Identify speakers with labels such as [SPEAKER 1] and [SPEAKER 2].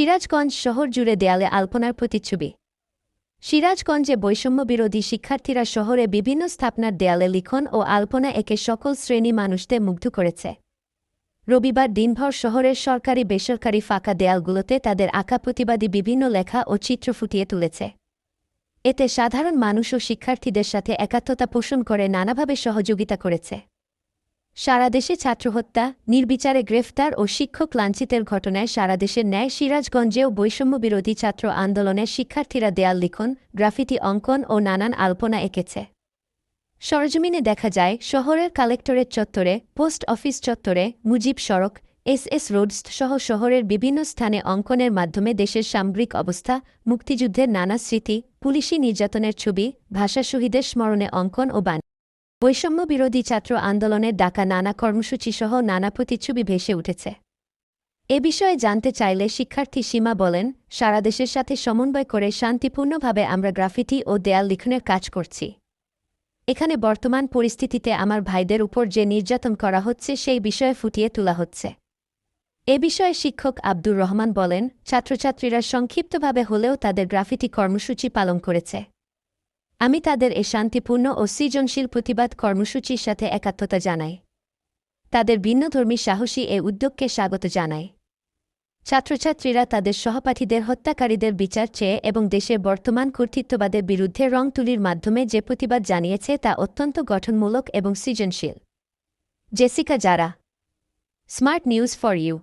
[SPEAKER 1] সিরাজগঞ্জ শহর জুড়ে দেয়ালে আলপনার প্রতিচ্ছবি। সিরাজগঞ্জে বৈষম্য বিরোধী শিক্ষার্থীরা শহরে বিভিন্ন স্থাপনার দেয়ালে লিখন ও আলপনা একে সকল শ্রেণি মানুষদের মুগ্ধ করেছে। রবিবার দিনভর শহরের সরকারি বেসরকারি ফাঁকা দেয়ালগুলোতে তাদের আঁকা প্রতিবাদী বিভিন্ন লেখা ও চিত্র ফুটিয়ে তুলেছে। এতে সাধারণ মানুষ ও শিক্ষার্থীদের সাথে একাত্মতা পোষণ করে নানাভাবে সহযোগিতা করেছে। সারা দেশে ছাত্রহত্যা, নির্বিচারে গ্রেফতার ও শিক্ষক লাঞ্ছিতের ঘটনায় সারা দেশের ন্যায় সিরাজগঞ্জেও বৈষম্য বিরোধী ছাত্র আন্দোলনের শিক্ষার্থীরা দেয়াল লিখন, গ্রাফিতি অঙ্কন ও নানান আলপনা এঁকেছে। সরজমিনে দেখা যায়, শহরের কালেক্টরেট চত্বরে, পোস্ট অফিস চত্বরে, মুজিব সড়ক, এস এস রোডস সহ শহরের বিভিন্ন স্থানে অঙ্কনের মাধ্যমে দেশের সামগ্রিক অবস্থা, মুক্তিযুদ্ধের নানা স্মৃতি, পুলিশি নির্যাতনের ছবি, ভাষা শহীদের স্মরণে অঙ্কন ও বান বৈষম্য বিরোধী ছাত্র আন্দোলনের ডাকা নানা কর্মসূচিসহ নানা প্রতিচ্ছবি ভেসে উঠেছে। এ বিষয়ে জানতে চাইলে শিক্ষার্থী সীমা বলেন, সারা দেশের সাথে সমন্বয় করে শান্তিপূর্ণভাবে আমরা গ্রাফিটি ও দেয়াল লিখনের কাজ করছি। এখানে বর্তমান পরিস্থিতিতে আমার ভাইদের উপর যে নির্যাতন করা হচ্ছে, সেই বিষয়ে ফুটিয়ে তোলা হচ্ছে। এ বিষয়ে শিক্ষক আব্দুর রহমান বলেন, ছাত্রছাত্রীরা সংক্ষিপ্তভাবে হলেও তাদের গ্রাফিটি কর্মসূচি পালন করেছে। আমি তাদের এ শান্তিপূর্ণ ও সৃজনশীল প্রতিবাদ কর্মসূচির সাথে একাত্মতা জানাই। তাদের ভিন্নধর্মী সাহসী এ উদ্যোগকে স্বাগত জানাই। ছাত্রছাত্রীরা তাদের সহপাঠীদের, হত্যাকারীদের বিচার চেয়ে এবং দেশের বর্তমান কর্তৃত্ববাদের বিরুদ্ধে রং তুলির মাধ্যমে যে প্রতিবাদ জানিয়েছে তা অত্যন্ত গঠনমূলক এবং সৃজনশীল। জেসিকা যারা স্মার্ট নিউজ ফর ইউ।